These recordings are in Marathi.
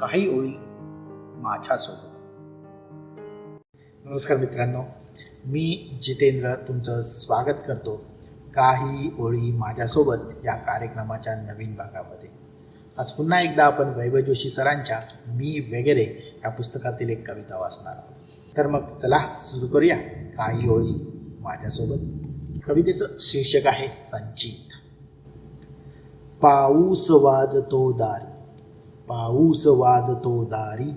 काही ओळी माझ्यासोबत. नमस्कार मित्रांनो मी जितेंद्र तुमचं स्वागत करतो काही ओळी माझ्यासोबत या कार्यक्रमाच्या नवीन भागामध्ये. आज पुन्हा एकदा आपण वैभव जोशी सरांच्या मी वगैरे या पुस्तकातील एक कविता वाचणार आहोत. तर मग चला सुरू करूया. काही ओळी माझ्यासोबत. कवितेचं शीर्षक आहे संचित. पाऊस वाजतो दारी पाऊस वाजतो दारी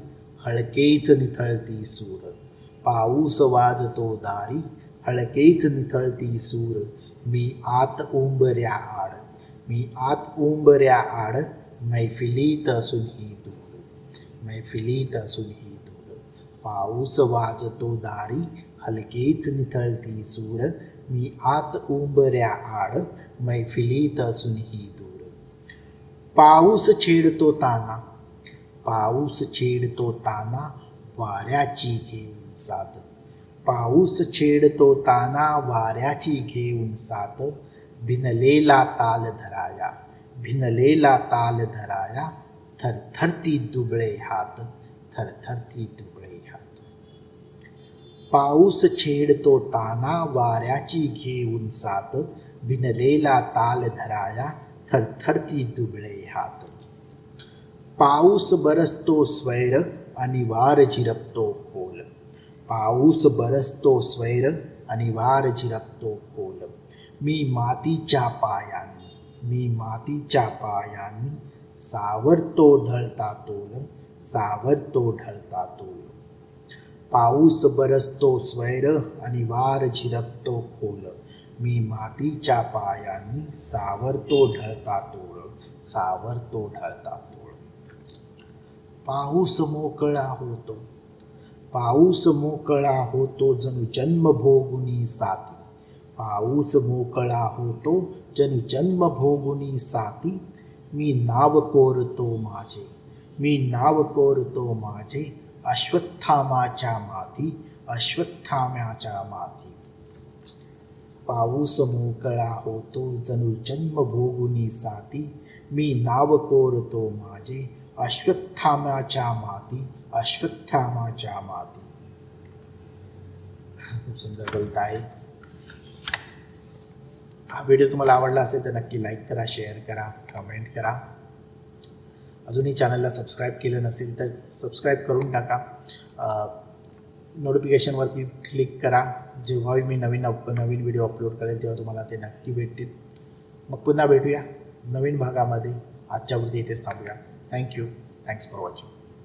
हळकेच निथळती सूर. पाऊस वाजतो दारी हळकेच निथळती सूर. मी आत उंबऱ्या आड मी आत उंबऱ्या आड मैफिलीत असून ही दूर. मैफिलीत असून ही दूर. पाऊस वाजतो दारी हलकेच निथळती सूर. मी आत उंबऱ्या आड मैफिलीत असून ही दूर. पाऊस छेडतो ताना पाऊस छेडतो ताना वाऱ्याची घेऊन साथ पाऊस छेडतो ताना वाऱ्याची घेऊन साथ भिनलेला ताल धराया भिनलेला ताल धराया थरथरती दुबळे हात थरथरती दुबळे हात. पाऊस छेडतो ताना वाऱ्याची घेऊन साथ भिनलेला ताल धराया थरथरती दुबळे हात पाऊस बरसतो स्वैर आणि वार झिरपतो खोल पाऊस बरसतो स्वैर आणि वार झिरपतो खोल मी मातीच्या पायांनी मी मातीच्या पायांनी सावरतो ढळता तोल सावरतो ढळता तोल पाऊस बरसतो स्वैर आणि वार झिरपतो खोल मी मातीच्या पायांनी सावरतो ढळता तोळ सावरतो ढळता तोळ पाऊस मोकळा होतो पाऊस मोकळा होतो जणू जन्मभोगुनी साथी. पाऊस मोकळा होतो जणू जन्मभोगुनी साथी. मी नाव कोरतो माझे मी नाव कोरतो माझे अश्वत्थामाच्या माथी अश्वत्थाम्याच्या माथी. पाऊस मोकळा होतो जणू जन्मभोगुनी साथी. मी नाव कोरतो माझे अश्वत्थामाच्या माती अश्वत्थामाच्या माती. खूप सुंदर कविता आहे. हा व्हिडिओ तुम्हाला आवडला असेल तर नक्की लाईक करा शेअर करा कमेंट करा. अजूनही चॅनलला सबस्क्राईब केलं नसेल तर सबस्क्राईब करून टाका. नोटिफिकेशनवरती क्लिक करा. जेव्हाही मी नवीन अप नवीन व्हिडिओ अपलोड करेल तेव्हा तुम्हाला ते नक्की भेटतील. मग पुन्हा भेटूया. नवीन भागामध्ये आजच्यावरती इथेच थांबूया. Thank you thanks for watching